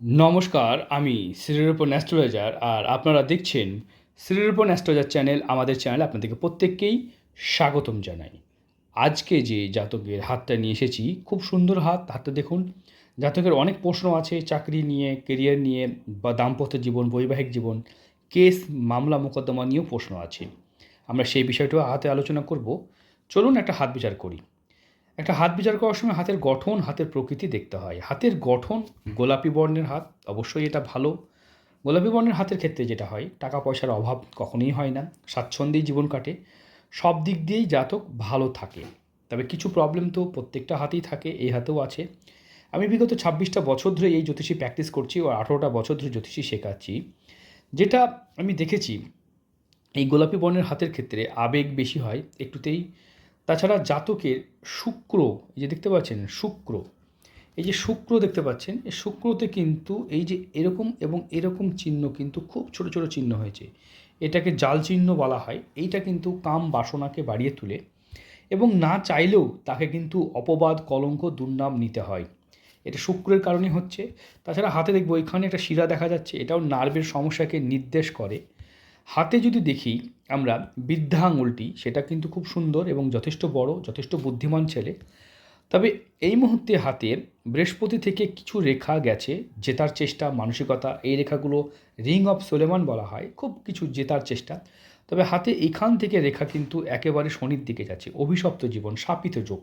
নমস্কার, আমি শ্রীরূপন অ্যাস্ট্রোলজার আর আপনারা দেখছেন শ্রীরূপন অ্যাস্ট্রোলজার চ্যানেল, আমাদের চ্যানেল আপনাদেরকে প্রত্যেককেই স্বাগতম জানাই। আজকে যে জাতকের হাতটা নিয়ে এসেছি, খুব সুন্দর হাত, হাতটা দেখুন। জাতকের অনেক প্রশ্ন আছে, চাকরি নিয়ে কেরিয়ার নিয়ে বা দাম্পত্য জীবন, বৈবাহিক জীবন কেস মামলা, মোকদ্দমা নিয়েও প্রশ্ন আছে। আমরা সেই বিষয়টাও হাতে আলোচনা করব। চলুন একটা হাত বিচার করি। একটা হাত বিচার করার সময় হাতের গঠন, হাতের প্রকৃতি দেখতে হয়। হাতের গঠন, গোলাপি বর্ণের হাত, অবশ্যই এটা ভালো। গোলাপি বর্ণের হাতের ক্ষেত্রে যেটা হয় টাকা পয়সার অভাব কখনোই হয় না, স্বাচ্ছন্দ্যেই জীবন কাটে। সব দিক দিয়েই জাতক ভালো থাকে। তবে কিছু প্রবলেম তো প্রত্যেকটা হাতেই থাকে, এই হাতেও আছে। আমি বিগত ছাব্বিশটা বছর ধরে এই জ্যোতিষী প্র্যাকটিস করছি ও আঠেরোটা বছর ধরে জ্যোতিষী শেখাচ্ছি। যেটা আমি দেখেছি, এই গোলাপি বর্ণের হাতের ক্ষেত্রে আবেগ বেশি হয়, একটুতেই তাছাড়া জাতকের শুক্র, এই যে দেখতে পাচ্ছেন শুক্র, এই যে শুক্র দেখতে পাচ্ছেন, এই শুক্রতে কিন্তু এই যে এরকম এবং এরকম চিহ্ন কিন্তু খুব ছোট ছোট চিহ্ন হয়েছে। এটাকে জাল চিহ্ন বলা হয়। এইটা কিন্তু কাম বাসনাকে বাড়িয়ে তোলে এবং না চাইলেও তাকে কিন্তু অপবাদ, কলঙ্ক, দুর্নাম নিতে হয়। এটা শুক্রের কারণে হচ্ছে। তাছাড়া হাতে দেখব, এখানে একটা শিরা দেখা যাচ্ছে। এটাও নার্ভের সমস্যাকে নির্দেশ করে। হাতে যদি দেখি আমরা বৃদ্ধা আঙুলটি সেটা কিন্তু খুব সুন্দর এবং যথেষ্ট বড়, যথেষ্ট বুদ্ধিমান ছেলে। তবে এই মুহূর্তে হাতের বৃহস্পতি থেকে কিছু রেখা গেছে জেতার চেষ্টা, মানসিকতা, এই রেখাগুলো রিং অফ সোলেমান বলা হয়, খুব কিছু জেতার চেষ্টা। তবে হাতে এখান থেকে রেখা কিন্তু একেবারে শনির দিকে যাচ্ছে, অভিশপ্ত জীবন, শাপিত যোগ।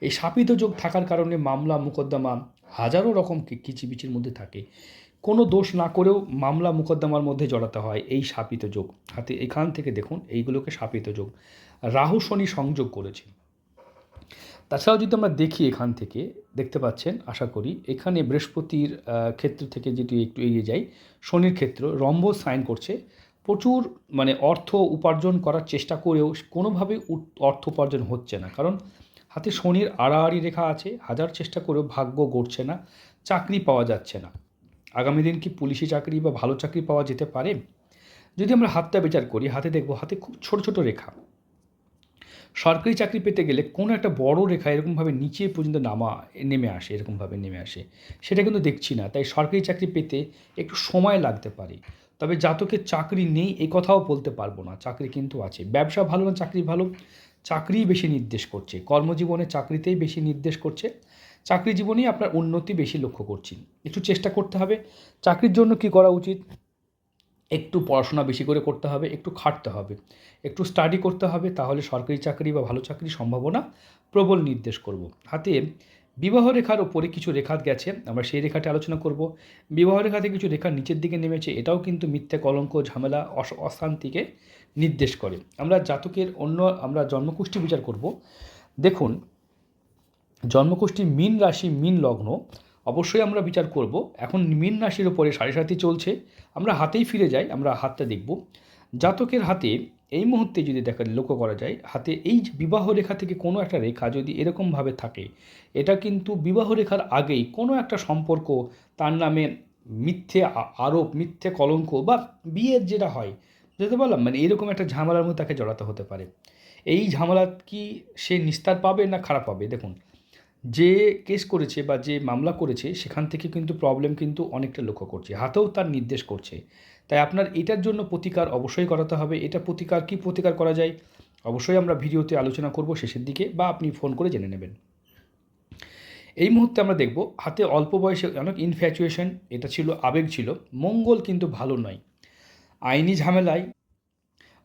এই শাপিত যোগ থাকার কারণে মামলা, মোকদ্দমা হাজারো রকম কিচিবিচির মধ্যে থাকে। কোনো দোষ না করেও মামলা মোকদ্দমার মধ্যে জড়াতে হয় এই শাপিত যোগ। হাতে এখান থেকে দেখুন, এইগুলোকে শাপিত যোগ। রাহু শনি সংযোগ করেছে। তাছাড়াও যদি আমরা দেখি এখান থেকে, দেখতে পাচ্ছেন, আশা করি, এখানে বৃহস্পতির ক্ষেত্র থেকে যদি একটু এগিয়ে যাই, শনির ক্ষেত্র রম্ব সাইন করছে। প্রচুর মানে অর্থ উপার্জন করার চেষ্টা করেও কোনোভাবে অর্থ উপার্জন হচ্ছে না। কারণ হাতে শনির আড়াআড়ি রেখা আছে, হাজার চেষ্টা করেও ভাগ্য গড়ছে না, চাকরি পাওয়া যাচ্ছে না। আগামী দিন কি পুলিশি চাকরি বা ভালো চাকরি পাওয়া যেতে পারে? যদি আমরা হাতটা বিচার করি, হাতে দেখব, হাতে খুব ছোট ছোট রেখা। সরকারি চাকরি পেতে গেলে কোনো একটা বড় রেখা এরকমভাবে নিচে পর্যন্ত নামা, নেমে আসে, এরকমভাবে নেমে আসে। সেটা কিন্তু দেখছি না, তাই সরকারি চাকরি পেতে একটু সময় লাগতে পারে। তবে জাতকের চাকরি নেই, এ কথাও বলতে পারব না। চাকরি কিন্তু আছে। ব্যবসা ভালো না, চাকরি ভালো। চাকরিই বেশি নির্দেশ করছে। কর্মজীবনে চাকরিতেই বেশি নির্দেশ করছে। চাকরি জীবনেই আপনার উন্নতি বেশি লক্ষ্য করছি। একটু চেষ্টা করতে হবে। চাকরির জন্য কি করা উচিত? একটু পড়াশোনা বেশি করে করতে হবে, একটু খাটতে হবে। একটু স্টাডি করতে হবে, তাহলে সরকারি চাকরি বা ভালো চাকরির সম্ভাবনা প্রবল নির্দেশ করব। হাতে বিবাহ রেখার ওপরে কিছু রেখা গেছে, আমরা সেই রেখাটি আলোচনা করব। বিবাহ রেখাতে কিছু রেখা নিচের দিকে নেমেছে, এটাও কিন্তু মিথ্যে কলঙ্ক, ঝামেলা অশ- অশান্তিকে নির্দেশ করে। আমরা জাতকের অন্য, আমরা জন্মকুষ্ঠী বিচার করব। দেখুন জন্মকুষ্ঠী মীন রাশি, মীন লগ্ন, অবশ্যই আমরা বিচার করব। এখন মীন রাশির ওপরে সাড়ে সাথী চলছে। আমরা হাতেই ফিরে যাই, আমরা হাতটা দেখব। জাতকের হাতে এই মুহূর্তে যদি দেখা, লক্ষ্য করা যায়, হাতে এই বিবাহ রেখা থেকে কোনো একটা রেখা যদি এরকমভাবে থাকে, এটা কিন্তু বিবাহ রেখার আগেই কোনো একটা সম্পর্ক, তার নামে মিথ্যে আরোপ, মিথ্যে কলঙ্ক বা বিয়ের যেটা হয় যেতে বললাম মানে এরকম একটা ঝামেলার মধ্যে তাকে জড়াতে হতে পারে। এই ঝামেলা কি সে নিস্তার পাবে না খারাপ পাবে? দেখুন যে কেস করেছে বা যে মামলা করেছে, সেখান থেকে কিন্তু প্রবলেম কিন্তু অনেকটা লক্ষ্য করছে। হাতেও তার নির্দেশ করছে। তাই আপনার এটার জন্য প্রতিকার অবশ্যই করাতে হবে। এটা প্রতিকার কি প্রতিকার করা যায়? অবশ্যই আমরা ভিডিওতে আলোচনা করব শেষের দিকে বা আপনি ফোন করে জেনে নেবেন। এই মুহূর্তে আমরা দেখব, হাতে অল্প বয়সে অনেক ইনফ্যাচুয়েশন এটা ছিল আবেগ ছিল, মঙ্গল কিন্তু ভালো নয়। আইনি ঝামেলায়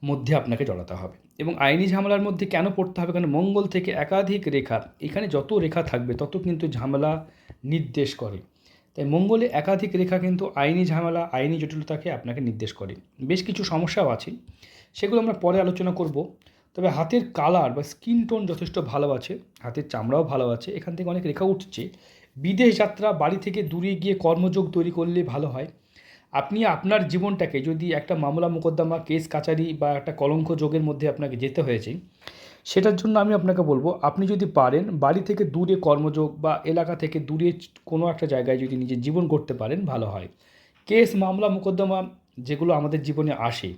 মধ্যে আপনাকে জড়াতে হবে। এবং আইনি ঝামেলার মধ্যে কেন পড়তে হবে? কারণ মঙ্গল থেকে একাধিক রেখা, এখানে যত রেখা থাকবে, তত কিন্তু ঝামেলা নির্দেশ করে। তাই মঙ্গলে একাধিক রেখা কিন্তু আইনি ঝামেলা, আইনি জটিলতাকে আপনাকে নির্দেশ করে। বেশ কিছু সমস্যাও আছে, সেগুলো আমরা পরে আলোচনা করব। তবে হাতের কালার বা স্কিন টোন যথেষ্ট ভালো আছে, হাতের চামড়াও ভালো আছে, এখান থেকে অনেক রেখা উঠছে। বিদেশ যাত্রা, বাড়ি থেকে দূরে গিয়ে কর্মযোগ তৈরি করলে ভালো হয়। আপনি আপনার জীবনটাকে যদি একটা মামলা মোকদ্দমা, কেস কাচারি বা একটা কলঙ্ক যোগের মধ্যে আপনাকে যেতে হয়েছে, সেটার জন্য আমি আপনাকে বলব, আপনি যদি পারেন বাড়ি থেকে দূরে কর্মযোগ বা এলাকা থেকে দূরে কোনো একটা জায়গায় যদি নিজের জীবন করতে পারেন, ভালো হয়। কেস, মামলা, মোকদ্দমা যেগুলো আমাদের জীবনে আসে,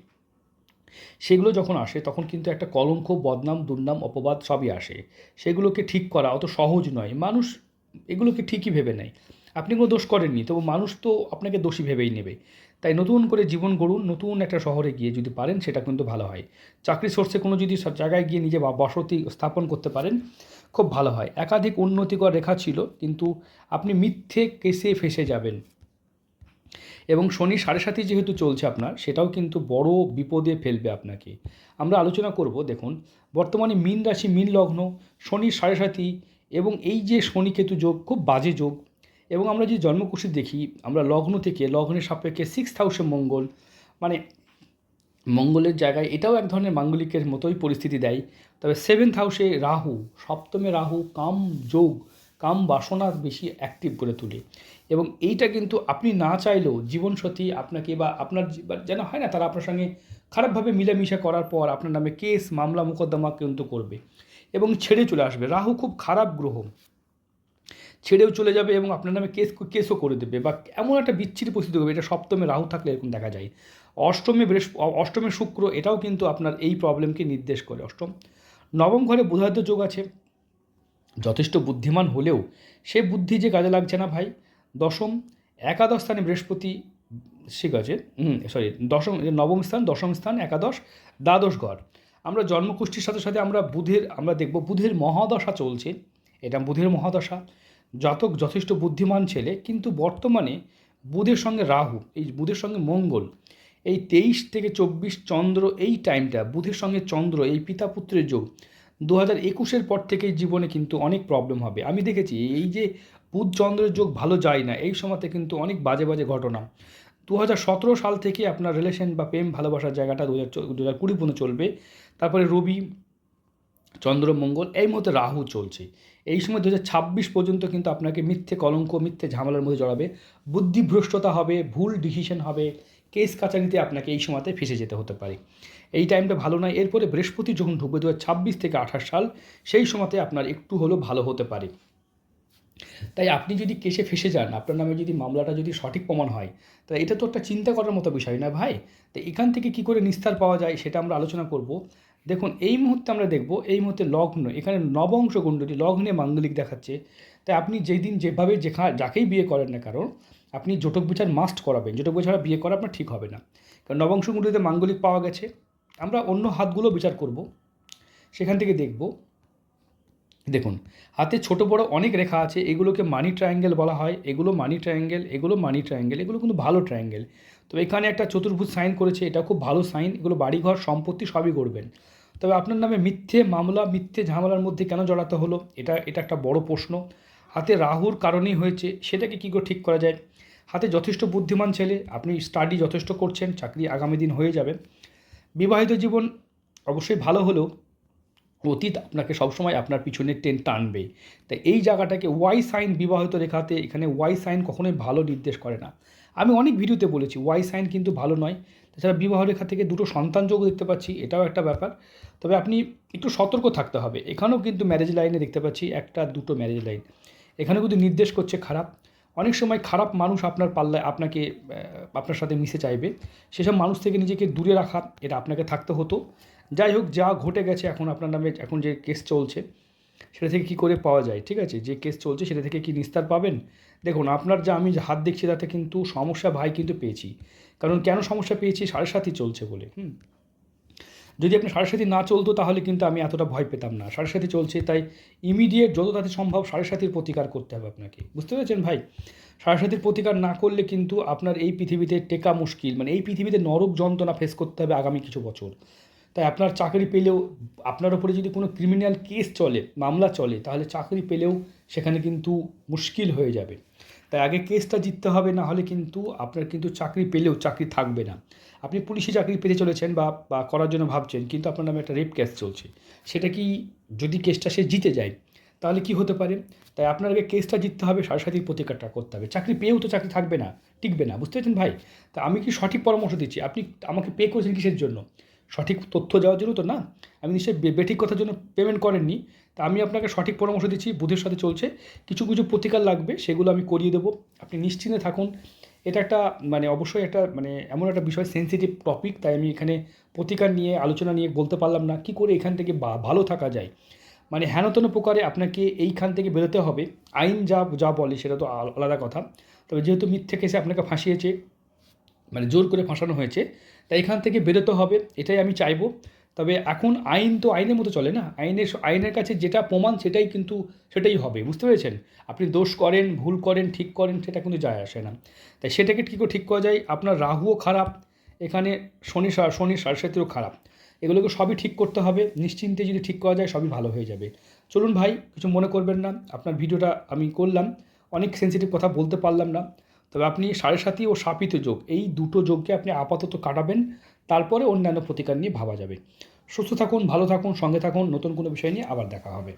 সেগুলো যখন আসে, তখন কিন্তু একটা কলঙ্ক, বদনাম, দুর্নাম, অপবাদ সবই আসে। সেগুলোকে ঠিক করা অত সহজ নয়। মানুষ এগুলোকে ঠিকই ভেবে নেয়। আপনি কোনো দোষ করেননি, তবু মানুষ তো আপনাকে দোষী ভেবেই নেবে। তাই নতুন করে জীবন গড়ুন, নতুন একটা শহরে গিয়ে যদি পারেন সেটা কিন্তু ভালো হয়। চাকরি সোর্সে কোনো যদি সব জায়গায় গিয়ে নিজে বসতি স্থাপন করতে পারেন, খুব ভালো হয়। একাধিক উন্নতিকর রেখা ছিল, কিন্তু আপনি মিথ্যে কেসে ফেসে যাবেন। এবং শনি সাড়ে সাথে যেহেতু চলছে আপনার, সেটাও কিন্তু বড় বিপদে ফেলবে আপনাকে। আমরা আলোচনা করব, দেখুন, বর্তমানে মিন রাশি, মিন লগ্ন শনির সাড়ে সাথী এবং এই যে শনি কেতু যোগ, খুব বাজে যোগ এবং আমরা যে জন্মকুশি দেখি, আমরা লগ্ন থেকে, লগ্নের সাপেক্ষে সিক্স হাউসে মঙ্গল মানে মঙ্গলের জায়গায় এটাও এক ধরনের মাঙ্গলিকের মতোই পরিস্থিতি দেয়। তবে সেভেন্থ হাউসে রাহু, সপ্তমে রাহু, কাম যোগ, কাম বাসনা বেশি অ্যাক্টিভ করে তোলে। এবং এইটা কিন্তু আপনি না চাইলেও জীবনসাথী আপনাকে বা আপনার যেন হয় না, তারা আপনার সঙ্গে খারাপভাবে মিলামিশা করার পর আপনার নামে কেস মামলা, মোকদ্দমা কিন্তু করবে এবং ছেড়ে চলে আসবে। রাহু খুব খারাপ গ্রহ। ছেড়েও চলে যাবে এবং আপনার নামে কেস কেসও করে দেবে বা এমন একটা বিচ্ছিরি পরিস্থিতি হবে এটা সপ্তমে রাহু থাকলে এরকম দেখা যায়। অষ্টমে বৃহস্প অষ্টমে শুক্র, এটাও কিন্তু আপনার এই প্রবলেমকে নির্দেশ করে। অষ্টম নবম ঘরে বুধাদ্য যোগ আছে। যথেষ্ট বুদ্ধিমান হলেও সে বুদ্ধি যে কাজে লাগছে না ভাই। দশম একাদশ স্থানে বৃহস্পতি ঠিক আছে সরি দশম নবম স্থান, দশম স্থান, একাদশ, দ্বাদশ ঘর। আমরা জন্মকুষ্ঠির সাথে সাথে আমরা বুধের আমরা দেখব বুধের মহাদশা চলছে। এটা বুধের মহাদশা। জাতক যথেষ্ট বুদ্ধিমান ছেলে, কিন্তু বর্তমানে বুধের সঙ্গে রাহু, এই বুধের সঙ্গে মঙ্গল, এই তেইশ থেকে চব্বিশ চন্দ্র এই টাইমটা বুধের সঙ্গে চন্দ্র, এই পিতা পুত্রের যোগ দু হাজার একুশের পর থেকে জীবনে কিন্তু অনেক প্রবলেম হবে। আমি দেখেছি, এই যে বুধ চন্দ্রের যোগ ভালো যায় না, এই সময়তে কিন্তু অনেক বাজে বাজে ঘটনা। দু হাজার সতেরো সাল থেকে আপনার রিলেশন বা প্রেম, ভালোবাসার জায়গাটা দু হাজার দু হাজার কুড়ি পর্যন্ত চলবে। তারপরে রবি চন্দ্রমঙ্গল এই মুহূর্তে রাহু চলছে। এই সময় দু হাজার ছাব্বিশ পর্যন্ত কিন্তু আপনাকে মিথ্যে কলঙ্ক, মিথ্যে ঝামেলার মধ্যে জড়াবে, বুদ্ধিভ্রষ্টতা হবে, ভুল ডিসিশন হবে কেস কাচারিতে আপনাকে এই সময়তে ফেসে যেতে হতে পারে। এই টাইমটা ভালো নয়, এরপরে বৃহস্পতি যখন ঢুকবে দু থেকে আঠাশ সাল, সেই সময়তে আপনার একটু হলেও ভালো হতে পারে। তাই আপনি যদি কেসে ফেসে যান, আপনার নামে যদি মামলাটা যদি সঠিক প্রমাণ হয় তাহলে এটা তো একটা চিন্তা করার মতো বিষয় না ভাই। তো এখান থেকে কি করে নিস্তার পাওয়া যায় সেটা আমরা আলোচনা করব। দেখুন, এই মুহূর্তে আমরা দেখব, এই মুহূর্তে লগ্ন, এখানে নবংশ কুণ্ডলী, লগ্নে মাঙ্গলিক দেখাচ্ছে। তাই আপনি যেদিন যেভাবে যেখা, যাকেই বিয়ে করেন না কারণ আপনি জটক বিচার মাস্ট করাবেন। জটক বিচার বিয়ে করা আপনার ঠিক হবে না। কারণ নবংশ কুণ্ডলীতে মাঙ্গলিক পাওয়া গেছে। আমরা অন্য হাতগুলো বিচার করব। সেখান থেকে দেখব। দেখুন, হাতে ছোট বড় অনেক রেখা আছে। এগুলোকে মানি ট্রায়াঙ্গেল বলা হয়। এগুলো মানি ট্রায়াঙ্গেল এগুলো মানি ট্রায়াঙ্গেল এগুলো কিন্তু ভালো ট্রায়াঙ্গেল তো এখানে একটা চতুর্ভুজ সাইন করেছে, এটা খুব ভালো সাইন এগুলো বাড়িঘর, সম্পত্তি সবই করবেন। তবে আপনার নামে মিথ্যে মামলা, মিথ্যে ঝামেলার মধ্যে কেন জড়াতে হলো, এটা এটা একটা বড় প্রশ্ন। হাতে রাহুর কারণেই হয়েছে, সেটাকে কী করে ঠিক করা যায়? হাতে যথেষ্ট বুদ্ধিমান ছেলে, আপনি স্টাডি যথেষ্ট করছেন, চাকরি আগামী দিন হয়ে যাবে। বিবাহিত জীবন অবশ্যই ভালো হলেও অতীত আপনাকে সবসময় আপনার পিছনে টেন টানবে। তাই এই জায়গাটাকে ওয়াই সাইন বিবাহিত রেখাতে, এখানে ওয়াই সাইন কখনোই ভালো নির্দেশ করে না। আমি অনেক ভিডিওতে বলেছি ওয়াই সাইন কিন্তু ভালো নয়। তাছাড়া বিবাহ রেখা থেকে দুটো সন্তান যোগ দেখতে পাচ্ছি, এটাও একটা ব্যাপার। তবে আপনি একটু সতর্ক থাকতে হবে। এখানেও কিন্তু ম্যারেজ লাইনে দেখতে পাচ্ছি, একটা, দুটো ম্যারেজ লাইন এখানে কিন্তু নির্দেশ করছে খারাপ। অনেক সময় খারাপ মানুষ আপনার পাল্লায় আপনাকে আপনার সাথে মিশে চাইবে। সেসব মানুষ থেকে নিজেকে দূরে রাখা, এটা আপনাকে থাকতে হতো। যাই হোক, যা ঘটে গেছে এখন আপনার নামে, এখন যে কেস চলছে সেটা থেকে কী করে পাওয়া যায়, ঠিক আছে? যে কেস চলছে সেটা থেকে কি নিস্তার পাবেন? দেখুন, আপনার যা আমি হাত দেখছি তাতে কিন্তু সমস্যা ভাই কিন্তু পেয়েছি। কারণ কেন সমস্যা পেয়েছি? সাড়ে সাতই চলছে বলে, হুম? যদি আপনি সাড়ে সাথী না চলতো তাহলে কিন্তু আমি এতটা ভয় পেতাম না। সাড়ে সাথী চলছে, তাই ইমিডিয়েট যত তাড়াতাড়ি সম্ভব সাড়ে সাথীর প্রতিকার করতে হবে আপনাকে। বুঝতে পেরেছেন ভাই? সাড়ে সাথীর প্রতিকার না করলে কিন্তু আপনার এই পৃথিবীতে টেকা মুশকিল মানে এই পৃথিবীতে নরক যন্ত্রণা ফেস করতে হবে আগামী কিছু বছর। তাই আপনার চাকরি পেলেও, আপনার ওপরে যদি কোনো ক্রিমিনাল কেস চলে, মামলা চলে, তাহলে চাকরি পেলেও সেখানে কিন্তু মুশকিল হয়ে যাবে। তাই আগে কেসটা জিততে হবে, না হলে কিন্তু আপনার কিন্তু চাকরি পেলেও চাকরি থাকবে না। আপনি পুলিশে চাকরি পেতে চলেছেন বা বা করার জন্য ভাবছেন, কিন্তু আপনার নামে একটা রেপ কেস চলছে। সেটা কি যদি কেসটা সে জিতে যায়, তাহলে কি হতে পারে? তাই আপনার আগে কেসটা জিততে হবে সাড়ে প্রতিকারটা করতে হবে। চাকরি পেয়েও তো চাকরি থাকবে না, টিকবে না, বুঝতে পেরেছেন ভাই? তা আমি কি সঠিক পরামর্শ দিচ্ছি? আপনি আমাকে পে করেছেন কিসের জন্য? সঠিক তথ্য দেওয়ার জন্য তো না? আমি নিশ্চয়ই বেঠিক কথার জন্য পেমেন্ট করেননি। তা আমি আপনাকে সঠিক পরামর্শ দিচ্ছি বুধের সাথে চলছে। কিছু কিছু প্রতিকার লাগবে, সেগুলো আমি করিয়ে দেবো। আপনি নিশ্চিন্তে থাকুন। এটা একটা মানে অবশ্যই একটা মানে এমন একটা বিষয় সেন্সিটিভ টপিক তাই আমি এখানে প্রতিকার নিয়ে, আলোচনা নিয়ে বলতে পারলাম না। কি করে এখান থেকে ভালো থাকা যায়? মানে হেনতেন প্রকারে আপনাকে এইখান থেকে বেরোতে হবে। আইন যা যা বলে, সেটা তো আল- আলাদা কথা। তবে যেহেতু মিথ্যে কেসে আপনাকে ফাঁসিয়েছে মানে জোর করে ফাঁসানো হয়েছে তাই এখান থেকে বেরোতে হবে, এটাই আমি চাইব। তবে এখন আইন তো আইনের মতো চলে না, আইনের আইনের কাছে যেটা প্রমাণ সেটাই কিন্তু সেটাই হবে, বুঝতে পেরেছেন? আপনি দোষ করেন, ভুল করেন, ঠিক করেন, সেটা কিন্তু যায় আসে না। তাই সেটাকে কী করে ঠিক করা যায়? আপনার রাহুও খারাপ, এখানে শনি শনি সারসাথীও খারাপ। এগুলোকে সবই ঠিক করতে হবে, নিশ্চিন্তে যদি ঠিক করা যায়, সবই ভালো হয়ে যাবে। চলুন ভাই, কিছু মনে করবেন না, আপনার ভিডিওটা আমি করলাম, অনেক সেন্সিটিভ কথা বলতে পারলাম না। তবে আপনি সাড়ে সাথী ও সাপিত যোগ, এই দুটো যোগকে আপনি আপাতত কাটাবেন, তারপরে অন্যান্য প্রতিকার নিয়ে ভাবা যাবে। সুস্থ থাকুন, ভালো থাকুন, সঙ্গে থাকুন, নতুন কোনো বিষয় নিয়ে আবার দেখা হবে।